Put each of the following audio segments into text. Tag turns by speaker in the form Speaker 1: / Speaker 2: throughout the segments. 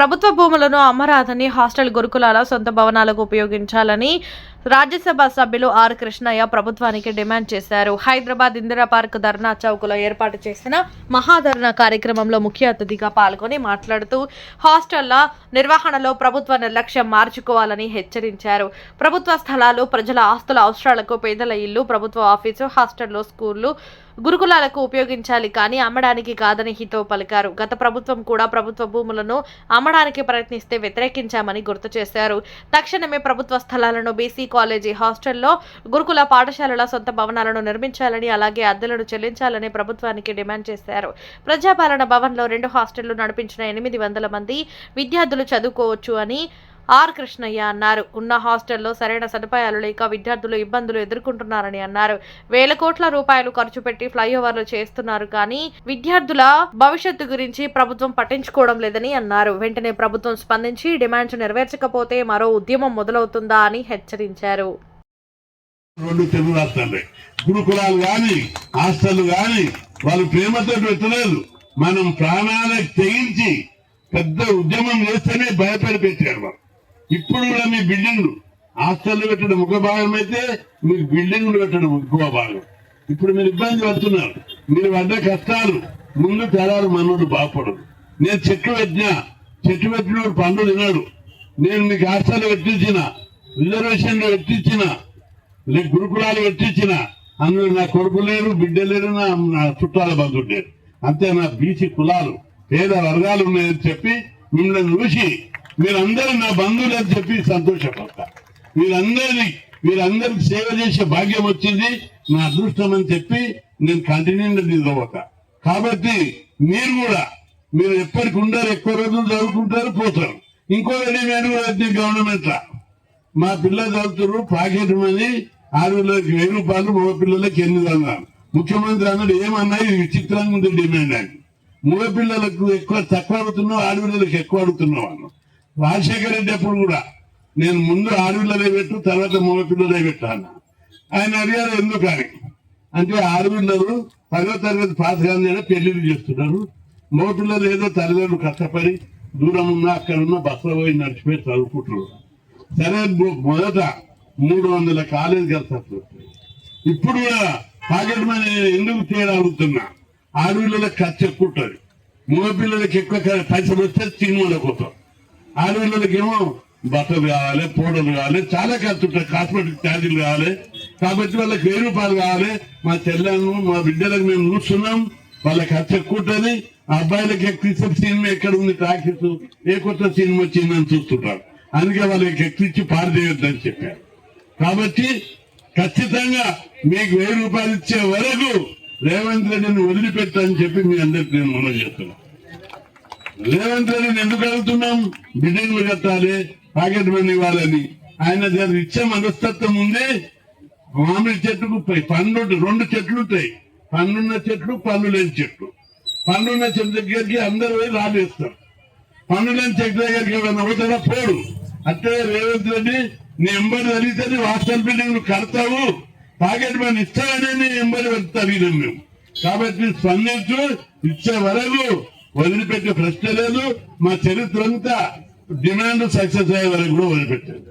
Speaker 1: ప్రభుత్వ భూములను అమ్మరాదని హాస్టల్ గురుకులాల సొంత భవనాలకు ఉపయోగించాలని రాజ్యసభ సభ్యులు ఆర్ కృష్ణయ్య ప్రభుత్వానికి డిమాండ్ చేశారు. హైదరాబాద్ ఇందిరా పార్క్ ధర్నా చౌక్లో ఏర్పాటు చేసిన మహాధర్నా కార్యక్రమంలో ముఖ్య అతిథిగా పాల్గొని మాట్లాడుతూ హాస్టళ్ళ నిర్వహణలో ప్రభుత్వ నిర్లక్ష్యం మార్చుకోవాలని హెచ్చరించారు. ప్రభుత్వ స్థలాలు ప్రజల ఆస్తుల అవసరాలకు పేదల ఇల్లు ప్రభుత్వ ఆఫీసు హాస్టళ్ళు స్కూళ్ళు గురుకులాలకు ఉపయోగించాలి కానీ అమ్మడానికి కాదని హితో పలికారు. గత ప్రభుత్వం కూడా ప్రభుత్వ భూములను అమ్మడానికి ప్రయత్నిస్తే వ్యతిరేకించామని గుర్తు చేశారు. తక్షణమే ప్రభుత్వ స్థలాలను బీసీ కాలేజీ హాస్టల్లో గురుకుల పాఠశాలల సొంత భవనాలను నిర్మించాలని అలాగే అద్దెలను చెల్లించాలని ప్రభుత్వానికి డిమాండ్ చేశారు. ప్రజాపాలన భవన్లో రెండు హాస్టళ్ళు నడిపించిన ఎనిమిది వందల మంది విద్యార్థులు చదువుకోవచ్చు అని ఆర్ కృష్ణయ్య అన్నారు. ఉన్న హాస్టల్లో సరైన సదుపాయాలు లేక విద్యార్థులు ఇబ్బందులు ఎదుర్కొంటున్నారని అన్నారు. వేల కోట్ల రూపాయలు ఖర్చు పెట్టి ఫ్లైఓవర్లు చేస్తున్నారు కానీ విద్యార్థుల భవిష్యత్తు గురించి ప్రభుత్వం పట్టించుకోవడం లేదని అన్నారు. వెంటనే ప్రభుత్వం స్పందించి డిమాండ్స్ నెరవేర్చకపోతే మరో ఉద్యమం మొదలవుతుందా అని హెచ్చరించారు.
Speaker 2: రెండు తెలుగు రాష్ట్రాలే. గురుకులాలు గాని హాస్టల్ గాని వాళ్ళు ప్రేమతో పెట్టలేదు మనం ప్రాణాలకు తెగించి పెద్ద ఉద్యమం చేస్తేనే భయపడి పెట్టారు వాళ్ళు. ఇప్పుడు కూడా మీ బిల్డింగ్లు హాస్టల్ పెట్టడం ఒక భాగం అయితే మీకు బిల్డింగ్లు పెట్టడం ఇంకో భాగం. ఇప్పుడు మీరు ఇబ్బంది పడుతున్నారు. మీరు పడ్డ కష్టాలు ముందు తరాలు మనోడు బాగుపడదు. నేను చెట్లు పెట్టినా చెట్టు పెట్టినోడు పండు తిన్నాడు నేను మీకు హాస్టల్ పెట్టించిన రిజర్వేషన్లు పెట్టించిన గురుకులాలు పెట్టించిన అందులో నా కొడుకు లేరు బిడ్డ లేరు నా చుట్టాల బంధువులు లేరు. అంతే నా బీసీ కులాలు పేద వర్గాలు ఉన్నాయని చెప్పి మిమ్మల్ని చూసి మీరందరూ నా బంధువులు అని చెప్పి సంతోషపడతా. మీరందరినీ మీరందరికి సేవ చేసే భాగ్యం వచ్చింది నా అదృష్టం అని చెప్పి నేను కంటిన్యూ నిలబోతా కాబట్టి మీరు కూడా మీరు ఎప్పటికి ఉండరు ఎక్కువ రోజులు చదువుకుంటారు పోతారు. ఇంకో నేను కూడా గవర్నమెంట్ మా పిల్లలు చదువుతున్నారు పాకెట్ మనీ ఆడపిల్లలకి వెయ్యి రూపాయలు మగ పిల్లలకి ఎనిమిది వందలు. ముఖ్యమంత్రి అన్నాడు ఏమన్నా ఇది విచిత్రంగా ఉంది డిమాండ్ అని. మగ పిల్లలకు ఎక్కువ తక్కువ అడుగుతున్నావు ఆడపిల్లలకు ఎక్కువ అడుగుతున్నావు అన్నాడు. రాజశేఖర రెడ్డి అప్పుడు కూడా నేను ముందు ఆడపిల్లలే పెట్టు తర్వాత మగ పిల్లలే పెట్టాను ఆయన అడిగారు ఎందుకని అంటే ఆడపిల్లలు పదో తరగతి పాత కానీ పెళ్ళిళ్ళు చేస్తున్నారు. మగపిల్లలు ఏదో తల్లిదండ్రులు కష్టపడి దూరం ఉన్నా అక్కడ ఉన్న బస్సులో పోయి నడిచిపోయి చదువుకుంటున్నారు. సరే మొదట మూడు వందల కాలేజీ కలిసి ఇప్పుడు కూడా పాకెట్ మనీ ఎందుకు తేడా అడుగుతున్నా? ఆడపిల్లలకు ఖర్చు ఎక్కువ ఉంటుంది. మగ పిల్లలకి ఎక్కువ పైసలు వస్తే సినిమాలకు పోతాం ఆడపిల్లలకి ఏమో బట్టలు కావాలి పౌడర్లు కావాలి చాలా ఖర్చు ఉంటాయి. కాస్మెటిక్ ఛార్జీలు కావాలి. కాబట్టి వాళ్ళకి వెయ్యి రూపాయలు కావాలి. మా చెల్లెలను మా బిడ్డలకు మేము చూస్తున్నాం. వాళ్ళ ఖర్చు ఎక్కువ ఉంటుంది ఆ అబ్బాయిలకి ఎక్కువ సినిమా ఎక్కడ ఉంది? టాకీస్ ఏ కొత్త సినిమా వచ్చిందని చూస్తుంటారు. అందుకే వాళ్ళకి ఎక్కిచ్చి పారదేయొద్దని చెప్పారు. కాబట్టి ఖచ్చితంగా మీకు వెయ్యి రూపాయలు ఇచ్చే వరకు రేవంత్ రెడ్డిని వదిలిపెట్టని చెప్పి మీ అందరికి నేను మనం చేస్తున్నాను. లేదంటే రెడ్డిని ఎందుకు అడుగుతున్నాం బిడ్డింగ్లు కట్టాలి పాకెట్ మనీ ఇవ్వాలని. ఆయన దగ్గర ఇచ్చే మనస్తత్వం ఉంది. మామిడి చెట్టుకు పండు రెండు చెట్లు ఉంటాయి. పండ్లున్న చెట్లు పళ్ళు లేని చెట్లు. పండ్లున్న చెట్టు దగ్గరికి అందరు పోయి రాలేస్తారు పన్ను లేని చెట్టు దగ్గరికి ఎవరైనా పోతారా పోడు. అంటే రేవంత్ రెడ్డి నీ ఎంబడి జరిగితే హాస్టల్ బిల్డింగ్ కడతావు. పాకెట్ మనీ ఇస్తావనే నీ ఎంబడి పెడితే అడిగినాం మేము. కాబట్టి స్పందించు ఇచ్చే వరకు వదిలిపెట్టే ప్రశ్న లేదు. మా చరిత్ర అంతా డిమాండ్ సక్సెస్ అయ్యే వరకు కూడా వదిలిపెట్టారు.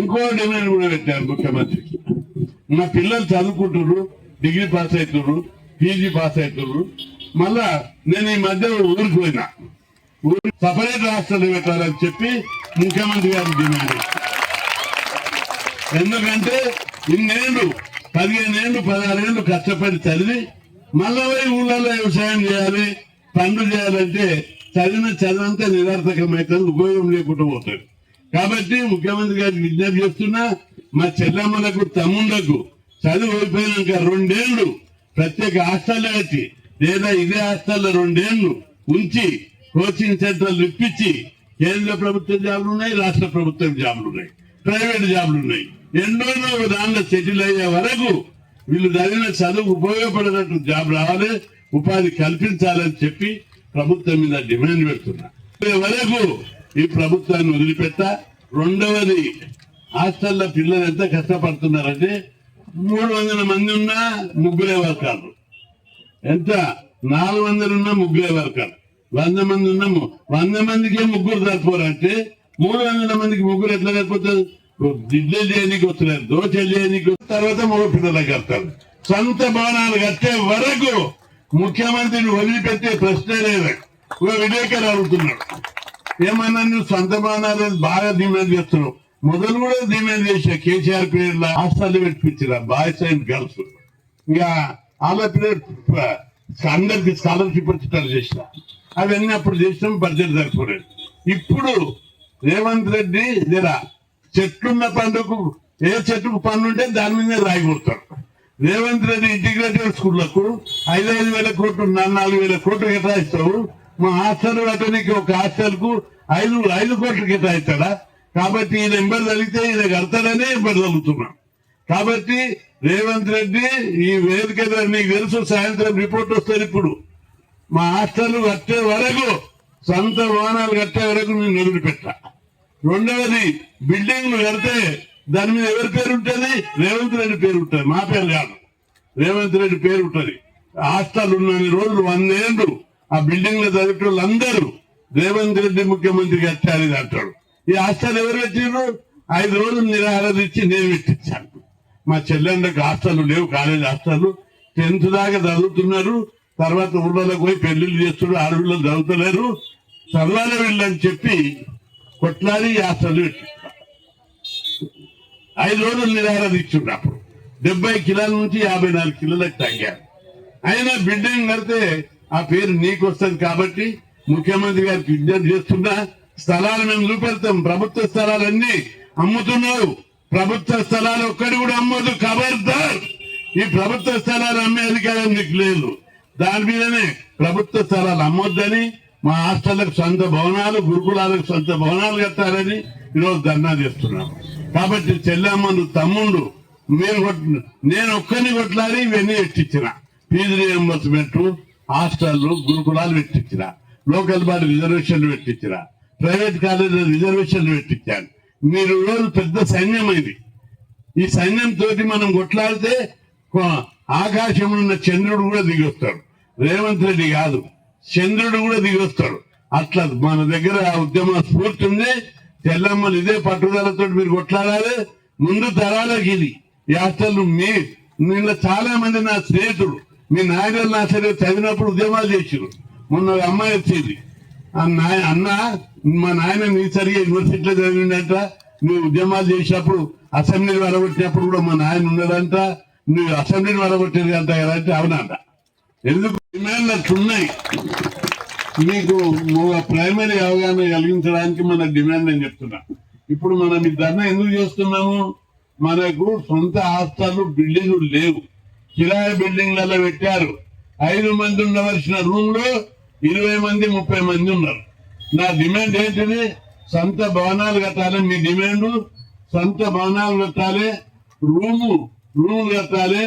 Speaker 2: ఇంకో డిమాండ్ కూడా పెట్టారు ముఖ్యమంత్రికి. మా పిల్లలు చదువుకుంటున్నారు డిగ్రీ పాస్ అవుతున్నారు పీజీ పాస్ అవుతున్నారు మళ్ళా నేను ఈ మధ్య ఊరికి పోయినా. ఊరికి సపరేట్ రాష్ట్రాలు పెట్టాలని చెప్పి ముఖ్యమంత్రి గారు డిమాండ్ ఎందుకంటే ఇన్నేళ్ళు పదిహేను ఏళ్ళు పదహారేళ్ళు కష్టపడి చదివి మళ్ళా పోయి ఊళ్ళలో వ్యవసాయం చేయాలి పనులు చేయాలంటే చదివిన చదివంతా నిరర్థకమైతే ఉపయోగం లేకుండా పోతాడు కాబట్టి ముఖ్యమంత్రి గారికి విజ్ఞప్తి చేస్తున్నా మా చెల్లమ్మలకు తమ్ముళ్ళకు చదువు అయిపోయినాక రెండేళ్ళు ప్రత్యేక హాస్టల్ కట్టి లేదా ఇదే హాస్టల్లో రెండేళ్ళు ఉంచి కోచింగ్ సెంటర్లు ఇప్పించి కేంద్ర ప్రభుత్వ జాబులు ఉన్నాయి రాష్ట్ర ప్రభుత్వం జాబులు ఉన్నాయి ప్రైవేట్ జాబులు ఉన్నాయి. ఎన్నో దానిలో సెటిల్ అయ్యే వరకు వీళ్ళు చదివిన చదువు ఉపయోగపడినట్టు జాబ్ రావాలి. ఉపాధి కల్పించాలని చెప్పి ప్రభుత్వం మీద డిమాండ్ పెడుతున్నా. వరకు ఈ ప్రభుత్వాన్ని వదిలిపెట్ట. రెండవది హాస్టల్లో పిల్లలు ఎంత కష్టపడుతున్నారంటే మూడు వందల మంది ఉన్నా ముగ్గురే వర్కర్లు. ఎంత? నాలుగు వందలు ఉన్నా ముగ్గురే వర్కర్ వంద మంది ఉన్నా వంద మందికే ముగ్గురు సరిపోరంటే మూడు వందల మందికి ముగ్గురు ఎట్లా సరిపోతుంది దిడ్లు చేయడానికి వస్తున్నారు దోచలు చేయడానికి తర్వాత మగ పిల్లలకు కడతారు. సొంత భవనాలు కట్టే వరకు ముఖ్యమంత్రిని వదిలిపెట్టే ప్రశ్నే లేదు. ఒక విలేకరు అడుగుతున్నాడు. ఏమన్నా నువ్వు సొంత బాగా డిమాండ్ చేస్తున్నావు? మొదలు కూడా డిమాండ్ చేసా కేసీఆర్ పేర్ల హాస్టల్ పెట్టించిన బాయ్స్ అండ్ గర్ల్స్. ఇంకా వాళ్ళ అందరికి స్కాలర్షిప్ వచ్చేటట్టు చేసిన. అవన్నీ అప్పుడు చేసినాం బడ్జెట్ సరిపోలేదు. ఇప్పుడు రేవంత్ రెడ్డి జరా చెట్లున్న పండుగకు ఏ చెట్టుకు పన్ను ఉంటే దాని మీద రాయి రేవంత్ రెడ్డి ఇంటిగ్రేటెడ్ స్కూళ్ళకు ఐదు ఐదు వేల కోట్లు నాలుగు నాలుగు వేల కోట్లు కేటాయిస్తావు మా హాస్టల్ అతనికి ఒక హాస్టల్కు ఐదు ఐదు కోట్లు కేటాయిస్తాడా? కాబట్టి ఈయన ఎంబర్ తగిలితే ఈయన కడతాడనే ఎంబర్ తగ్గుతున్నాం కాబట్టి రేవంత్ రెడ్డి ఈ వేదిక నీకు తెలుసు సాయంత్రం రిపోర్ట్ వస్తుంది ఇప్పుడు. మా హాస్టల్ కట్టే వరకు సొంత వాహనాలు కట్టే వరకు నేను వదిలిపెట్టా. రెండవది బిల్డింగ్లు కడితే దాని మీద ఎవరి పేరు ఉంటుంది? రేవంత్ రెడ్డి పేరు ఉంటుంది. మా పేరు కాదు. రేవంత్ రెడ్డి పేరు ఉంటుంది. హాస్టల్ ఉన్నన్ని రోజులు వందేళ్ళు ఆ బిల్డింగ్లో చదివే రేవంత్ రెడ్డి ముఖ్యమంత్రి కట్టారు అంటాడు ఈ హాస్టల్ ఎవరు పెట్టిండ్రు ఐదు రోజులు నిరాహారం ఇచ్చి నేను పెట్టించాను. మా చెల్లెళ్ళకి హాస్టల్ లేవు కాలేజ్ హాస్టల్ టెన్త్ దాకా చదువుతున్నారు. తర్వాత ఊళ్ళలోకి పోయి పెళ్ళిళ్ళు చేస్తున్నారు ఆడపిల్లలు చదువుతలేరు. చదవాలి వీళ్ళని చెప్పి కొట్లాడి హాస్టల్ పెట్టి ఐదు రోజులు నిరాహారం అప్పుడు. డెబ్బై కిలోల నుంచి యాభై నాలుగు కిలోలకు తగ్గారు. అయినా బిడ్డను కడితే ఆ పేరు నీకు వస్తుంది కాబట్టి ముఖ్యమంత్రి గారికి విజ్ఞప్తి చేస్తున్నా స్థలాలు మేము చూపెడతాం. ప్రభుత్వ స్థలాలన్నీ అమ్ముతున్నావు ప్రభుత్వ స్థలాలు ఒక్కటి కూడా అమ్మదు ఖబర్దార్ ఈ ప్రభుత్వ స్థలాలు అమ్మే అధికారం నీకు లేదు. దాని మీదనే ప్రభుత్వ స్థలాలు అమ్మొద్దని మా హాస్టళ్ళకు సొంత భవనాలు గురుకులాలకు సొంత భవనాలు కట్టాలని ఈరోజు ధర్నా చేస్తున్నాం కాబట్టి చెల్లమ్మను తమ్ముడు మేము మీరు నేను ఒక్కరిని కొట్లాడి ఇవన్నీ ఎట్టించిన ఫీజు రియంబర్స్మెంట్ హాస్టళ్ళు గురుకులాలు పెట్టించిన. లోకల్ బాడీ రిజర్వేషన్లు పెట్టించిన. ప్రైవేట్ కాలేజీలో రిజర్వేషన్లు పెట్టించాను. మీరు రోజు పెద్ద సైన్యం ఈ సైన్యం తోటి మనం కొట్లాడితే ఆకాశంలో ఉన్న చంద్రుడు కూడా దిగొస్తాడు రేవంత్ రెడ్డి కాదు. చంద్రుడు కూడా దిగొస్తాడు అట్లా మన దగ్గర ఉద్యమ స్ఫూర్తి ఉంది తెల్లమ్మలు ఇదే పట్టుదలతో మీరు కొట్లాడాలి. ముందు తరాలకి ఇది ఈ మీ నిన్న చాలా మంది నా స్నేహితుడు మీ నాయనలు నా సరే చదివినప్పుడు ఉద్యమాలు చేసారు మొన్న అమ్మాయి వచ్చేది. ఆ నాయ అన్న మా నాయన నీ సరిగా యూనివర్సిటీలో చదివిండంట నువ్వు ఉద్యమాలు చేసినప్పుడు అసెంబ్లీని వరగొట్టినప్పుడు కూడా మా నాయన ఉన్నాడంట నువ్వు అసెంబ్లీని వరగొట్టేది అంట కదా అంటే అవునంట. ఎందుకు? డిమాండ్లు మీకు ప్రైమరీ అవగాహన కలిగించడానికి మన డిమాండ్ అని చెప్తున్నా. ఇప్పుడు మనం ఈ ధర్నా ఎందుకు చేస్తున్నాము? మనకు సొంత హాస్టల్ బిల్డింగ్లు లేవు. కిరాయి బిల్డింగ్లలో పెట్టారు. ఐదు మంది ఉండవలసిన రూమ్లో ఇరవై మంది ముప్పై మంది ఉన్నారు. నా డిమాండ్ ఏంటిది? సొంత భవనాలు కట్టాలి మీ డిమాండ్ సొంత భవనాలు కట్టాలి రూము రూమ్ కట్టాలి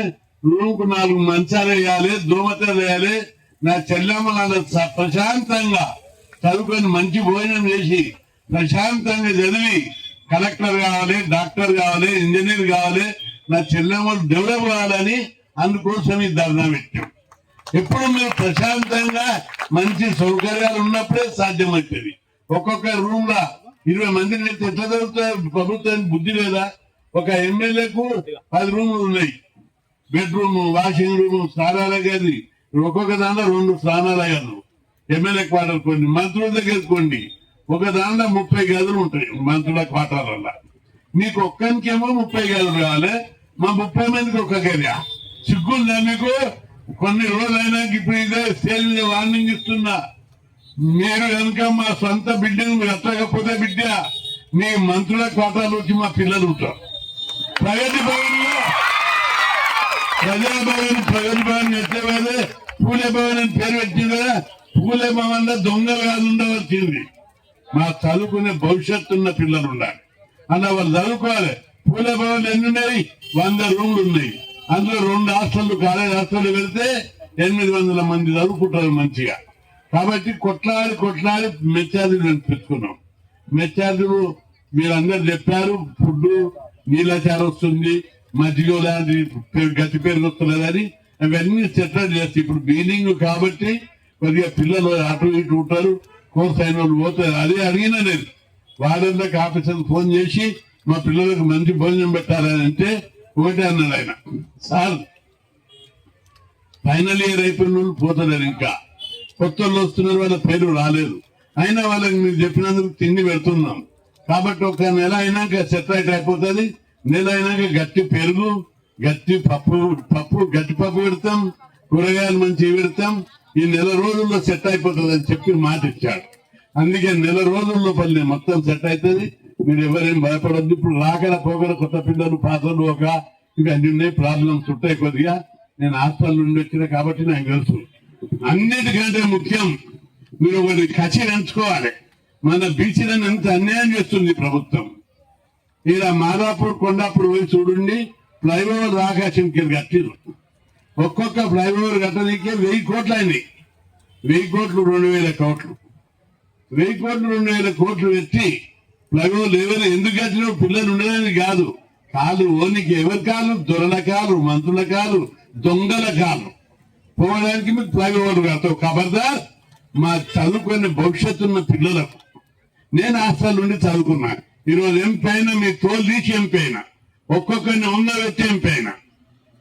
Speaker 2: రూమ్కు నాలుగు మంచాలు వేయాలి దోమతలు వేయాలి నా చెల్లెమ్మ నాన్న ప్రశాంతంగా చదువుకొని మంచి భోజనం చేసి ప్రశాంతంగా చదివి కలెక్టర్ కావాలి డాక్టర్ కావాలి ఇంజనీర్ కావాలి. నా చెల్లెమ్మలు డెవలప్ కావాలని అందుకోసం ఈ ధర్నా పెట్టాం. ఎప్పుడు మీరు ప్రశాంతంగా మంచి సౌకర్యాలు ఉన్నప్పుడే సాధ్యమవుతుంది. ఒక్కొక్క రూమ్ లా ఇరవై మంది ఎట్లా చదువుతారు ప్రభుత్వానికి బుద్ధి లేదా? ఒక ఎమ్మెల్యేకు పది రూములు ఉన్నాయి. బెడ్రూమ్ వాషింగ్ రూమ్ స్నానాల గది ఒక్కొక్క దాంట్లో రెండు స్నానాలయాలు ఎమ్మెల్యే క్వార్టర్ కొన్ని మంత్రుల దగ్గర కొన్ని. ఒక దాంట్లో ముప్పై గదులు ఉంటాయి మంత్రుల క్వార్టర్ల మీకు ఒక్కరికేమో ముప్పై గదులు కావాలి మా ముప్పై మందికి ఒక్క గది సిగ్గుందా మీకు కొన్ని రోజులైనా ఇప్పుడు ఇదే స్టేజ్ మీద వార్నింగ్ ఇస్తున్నా. మీరు కనుక మా సొంత బిడ్డ ఎత్తకపోతే బిడ్డ మీ మంత్రుల క్వార్టర్లు వచ్చి మా పిల్లలు ఉంటారు. ప్రగతి భవన్లో ప్రజాభవన్ ప్రగతి భవన్ ఎట్లే పూలభవన్ అని పేరు పెట్టింది కదా? పూలభవన్లో దొంగలు కాదు ఉండవలసింది. మా చదువుకునే భవిష్యత్తు ఉన్న పిల్లలు ఉండాలి. అన్న వాళ్ళు చదువుకోవాలి పూలే ఎన్ని ఉన్నాయి? వంద రూమ్లు ఉన్నాయి. అందులో రెండు హాస్టళ్ళు కాలేజ్ హాస్టల్ వెళ్తే ఎనిమిది వందల మంది చదువుకుంటారు మంచిగా. కాబట్టి కొట్లాడి కొట్లాడి మెచ్చార్జీలు పెట్టుకున్నాం మెచ్చార్జీలు మీరందరు చెప్పారు ఫుడ్ నీళ్ళచారు వస్తుంది మజ్జిగ లాంటి పేరు- గట్టి పేరు వస్తున్నదని అవన్నీ సెటిల్ చేస్తే ఇప్పుడు బీలింగ్ కాబట్టి కొద్దిగా పిల్లలు అటు ఇటు ఉంటారు కోర్స్ అయిన వాళ్ళు పోతారు. అదే అడిగినా నేను వారందరికి ఆఫీసర్ ఫోన్ చేసి మా పిల్లలకు మంచి భోజనం పెట్టాలని అంటే ఒకటే అన్నాడు ఆయన. సార్ ఫైనల్ ఇయర్ అయిపోయిన వాళ్ళు పోతున్నారు ఇంకా. కొత్త వాళ్ళు వస్తున్నారు వాళ్ళ పేరు రాలేదు. అయినా వాళ్ళకి మీరు చెప్పినందుకు తిండి పెడుతున్నాం. కాబట్టి ఒక నెల అయినాక సెటరైట్ అయిపోతుంది నెల అయినాక గట్టి పెరుగు గట్టి పప్పు పప్పు గట్టి పప్పు పెడతాం కూరగాయలు మంచి పెడతాం. ఈ నెల రోజుల్లో సెట్ అయిపోతుంది అని చెప్పి మాట ఇచ్చాడు. అందుకే నెల రోజుల్లో పని మొత్తం సెట్ అవుతుంది మీరు ఎవరేం భయపడద్దు. ఇప్పుడు రాకడ పోగల కొత్త పిల్లలు పాతలు ఒక ఇవి అన్ని ఉన్నాయి ప్రాబ్లమ్స్ ఉంటాయి కొద్దిగా. నేను హాస్పిటల్ నుండి వచ్చిన కాబట్టి నాకు తెలుసు. అన్నిటికంటే ముఖ్యం మీరు ఒకటి కచి ఎంచుకోవాలి మన బీసీలను ఎంత అన్యాయం చేస్తుంది ప్రభుత్వం. ఇలా మాదాపూర్ కొండాపూర్ పోయి చూడండి. ఫ్లైఓవర్ ఆకాశంకి కట్టిరు ఒక్కొక్క ఫ్లైఓవర్ కట్టడానికే వెయ్యి కోట్లు అయింది. వెయ్యి కోట్లు రెండు వేల కోట్లు. వెయ్యి కోట్లు రెండు వేల కోట్లు పెట్టి ఫ్లైఓవర్ ఎవరు ఎందుకు కట్టిన పిల్లలు ఉండేదని కాదు. కాలు ఓనికి ఎవరి కాలు? దొరల కాలు మంత్రుల కాలు దొంగల కాలు. పోవడానికి మీకు ఫ్లైఓవర్ కడతావు. ఖబర్దార్ మా చదువుకునే భవిష్యత్తు ఉన్న పిల్లలకు. నేను హాస్టల్ నుండి చదువుకున్నా. ఈరోజు ఎంపీ అయినా మీ తోలు తీసి ఎంపీ అయినా. ఒక్కొక్కరిని ఉన్న వ్యక్తి ఎంపీ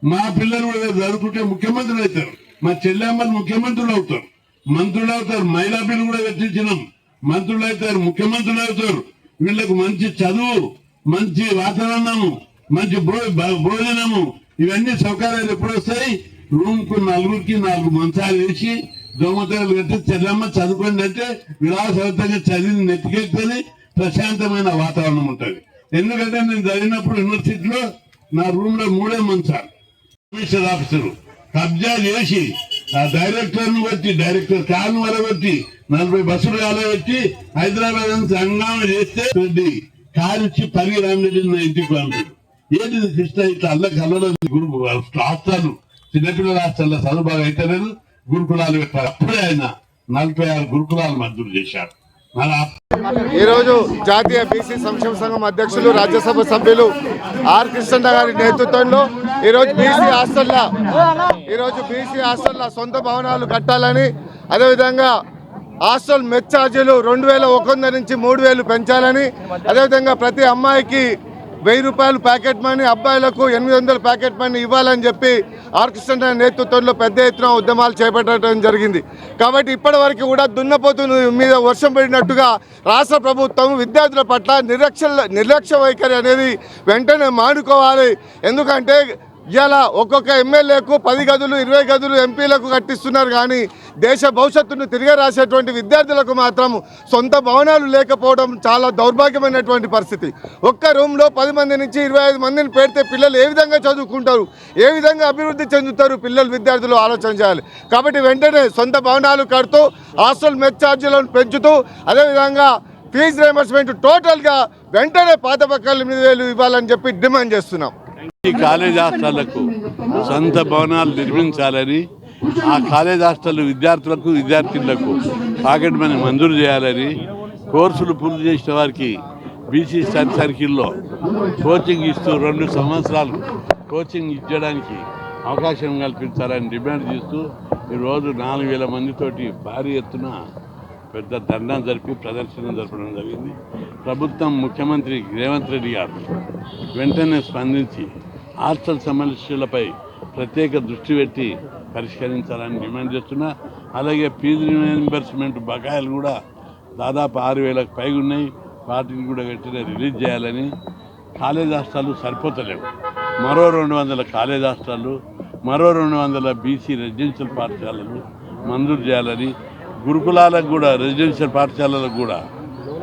Speaker 2: మా పిల్లలు కూడా చదువుకుంటే ముఖ్యమంత్రులు అవుతారు. మా చెల్లెమ్మలు ముఖ్యమంత్రులు అవుతారు. మంత్రులు అవుతారు. మహిళా బిల్లు కూడా వెచ్చించినాం. మంత్రులు అవుతారు. ముఖ్యమంత్రులు అవుతారు. వీళ్ళకు మంచి చదువు మంచి వాతావరణము మంచి భో- భోజనము ఇవన్నీ సౌకర్యాలు ఎప్పుడు వస్తాయి? రూమ్కు నలుగురికి నాలుగు మంచాలు వేసి దోమతెరలు పెట్టి చెల్లెమ్మ చదువుకోండి అంటే విలాసవంతంగా చదివి నెత్తికెక్కుతుంది ప్రశాంతమైన వాతావరణం ఉంటుంది. ఎందుకంటే నేను చదివినప్పుడు యూనివర్సిటీలో నా రూమ్లో మూడే మంచాలు. Commissioner officer. కబ్జా చేసి ఆ డైరెక్టర్ను బట్టి డైరెక్టర్ కారు వలబెట్టి నలభై బస్సులు కాలబెట్టి హైదరాబాద్ నుంచి హంగామా చేస్తే రెడ్డి కారు ఇచ్చి పరిగి రామరెడ్డి నా ఇంటికి పంపాడు. ఏది కృష్ణ ఇట్లా అల్ల కలవడం గురు రాష్ట్రాలు? చిన్నపిల్లల రాష్ట్రాల్లో చదువు బాగా అయితే గురుకులాలు పెట్టారు. అప్పుడే ఆయన నలభై ఆరు గురుకులాలు మంజూరు చేశారు. మరి
Speaker 3: ఈరోజు జాతీయ బీసీ సంక్షేమ సంఘం అధ్యక్షులు రాజ్యసభ సభ్యులు ఆర్ కృష్ణ గారి నేతృత్వంలో ఈరోజు బీసీ హాస్టల్ల ఈరోజు బీసీ హాస్టల్ల సొంత భవనాలు కట్టాలని అదేవిధంగా హాస్టల్ మెచ్చార్జీలు రెండు వేల ఒక నుంచి మూడు వేలు పెంచాలని అదేవిధంగా ప్రతి అమ్మాయికి వెయ్యి రూపాయలు ప్యాకెట్ మనీ అబ్బాయిలకు ఎనిమిది వందల ప్యాకెట్ మనీ ఇవ్వాలని చెప్పి ఆర్కెస్ట్రా నేతృత్వంలో పెద్ద ఎత్తున ఉద్యమాలు చేపట్టడం జరిగింది. కాబట్టి ఇప్పటి వరకు కూడా దున్నపోతు మీద వర్షం పడినట్టుగా రాష్ట్ర ప్రభుత్వం విద్యార్థుల పట్ల నిర్లక్ష్య నిర్లక్ష్య వైఖరి అనేది వెంటనే మానుకోవాలి. ఎందుకంటే ఇవాళ ఒక్కొక్క ఎమ్మెల్యేకు పది గదులు ఇరవై గదులు ఎంపీలకు కట్టిస్తున్నారు కానీ దేశ భవిష్యత్తును తిరిగి రాసేటువంటి విద్యార్థులకు మాత్రం సొంత భవనాలు లేకపోవడం చాలా దౌర్భాగ్యమైనటువంటి పరిస్థితి. ఒక్క రూమ్లో పది మంది నుంచి ఇరవై ఐదు మందిని పెడితే పిల్లలు ఏ విధంగా చదువుకుంటారు? ఏ విధంగా అభివృద్ధి చెందుతారు? పిల్లలు విద్యార్థులు ఆలోచన చేయాలి. కాబట్టి వెంటనే సొంత భవనాలు కడుతూ హాస్టల్ మెచ్ ఛార్జీలను పెంచుతూ అదేవిధంగా ఫీజు రియంబర్స్మెంట్ టోటల్గా వెంటనే పాత పక్కల ఎనిమిది వేలు ఇవ్వాలని చెప్పి డిమాండ్ చేస్తున్నాం.
Speaker 4: ఈ కాలేజ్ హాస్టళ్ళకు సొంత భవనాలు నిర్మించాలని ఆ కాలేజ్ హాస్టల్ విద్యార్థులకు విద్యార్థినులకు పాకెట్ మనీ మంజూరు చేయాలని కోర్సులు పూర్తి చేసిన వారికి బీసీ స్టడీ సర్కిల్లో కోచింగ్ ఇస్తూ రెండు సంవత్సరాలు కోచింగ్ ఇచ్చడానికి అవకాశం కల్పించాలని డిమాండ్ చేస్తూ ఈరోజు నాలుగు వేల మందితోటి భారీ ఎత్తున పెద్ద దండం జరిపి ప్రదర్శన జరపడం జరిగింది. ప్రభుత్వం ముఖ్యమంత్రి రేవంత్ రెడ్డి గారు వెంటనే స్పందించి హాస్టల్ సమస్యలపై ప్రత్యేక దృష్టి పెట్టి పరిష్కరించాలని డిమాండ్ చేస్తున్నా. అలాగే ఫీజు రీఎంబర్స్మెంట్ బకాయిలు కూడా దాదాపు ఆరు వేలకు పైగా ఉన్నాయి. వాటిని కూడా వెంటనే రిలీజ్ చేయాలని కాలేజ్ హాస్టళ్ళు సరిపోతలేవు. మరో రెండు వందల కాలేజ్ హాస్టళ్ళు మరో రెండు వందల బీసీ రెసిడెన్షియల్ పాఠశాలలు మంజూరు చేయాలని గురుకులాలకు కూడా రెసిడెన్షియల్ పాఠశాలలకు కూడా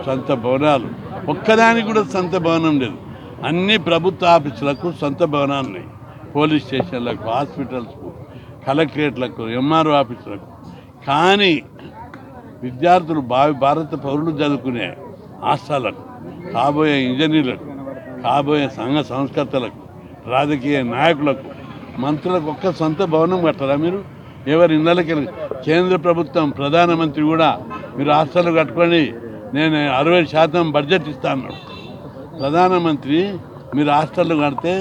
Speaker 4: సొంత భవనాలు. ఒక్కదానికి కూడా సొంత భవనం లేదు. అన్ని ప్రభుత్వ ఆఫీసులకు సొంత భవనాలు ఉన్నాయి. పోలీస్ స్టేషన్లకు హాస్పిటల్స్కు కలెక్టరేట్లకు ఎంఆర్ఓ ఆఫీసులకు. కానీ విద్యార్థులు భావి భారత పౌరులు చదువుకునే ఆస్థలకు కాబోయే ఇంజనీర్లకు కాబోయే సంఘ సంస్కర్తలకు రాజకీయ నాయకులకు మంత్రులకు ఒక్క సొంత భవనం కట్టరా మీరు? ఎవరి ఇళ్ళకి కేంద్ర ప్రభుత్వం ప్రధానమంత్రి కూడా మీరు హాస్టల్ కట్టుకొని నేను అరవై శాతం బడ్జెట్ ఇస్తాను ప్రధానమంత్రి మీరు హాస్టల్ కడితే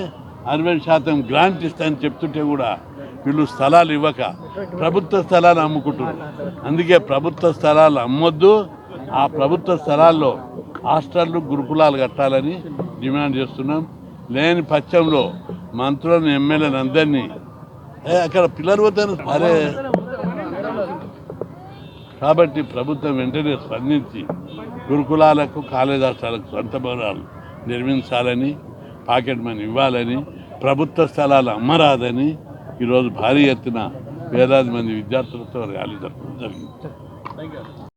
Speaker 4: అరవై శాతం గ్రాంట్ ఇస్తానని చెప్తుంటే కూడా
Speaker 2: వీళ్ళు స్థలాలు ఇవ్వక ప్రభుత్వ స్థలాలు అమ్ముకుంటున్నారు. అందుకే ప్రభుత్వ స్థలాలు అమ్మొద్దు ఆ ప్రభుత్వ స్థలాల్లో హాస్టళ్ళు గురుకులాలు కట్టాలని డిమాండ్ చేస్తున్నాం. లేని పక్షంలో మంత్రులను ఎమ్మెల్యేలను అందరినీ అక్కడ పిల్లలు పోతాను అరే. కాబట్టి ప్రభుత్వం వెంటనే స్పందించి గురుకులాలకు కాలేజ్ హాస్టళ్ళకు సొంత భవనాలు నిర్మించాలని పాకెట్ మనీ ఇవ్వాలని ప్రభుత్వ స్థలాలు అమ్మరాదని ఈరోజు భారీ ఎత్తున వేలాది మంది విద్యార్థులతో ర్యాలీ జరపడం జరిగింది.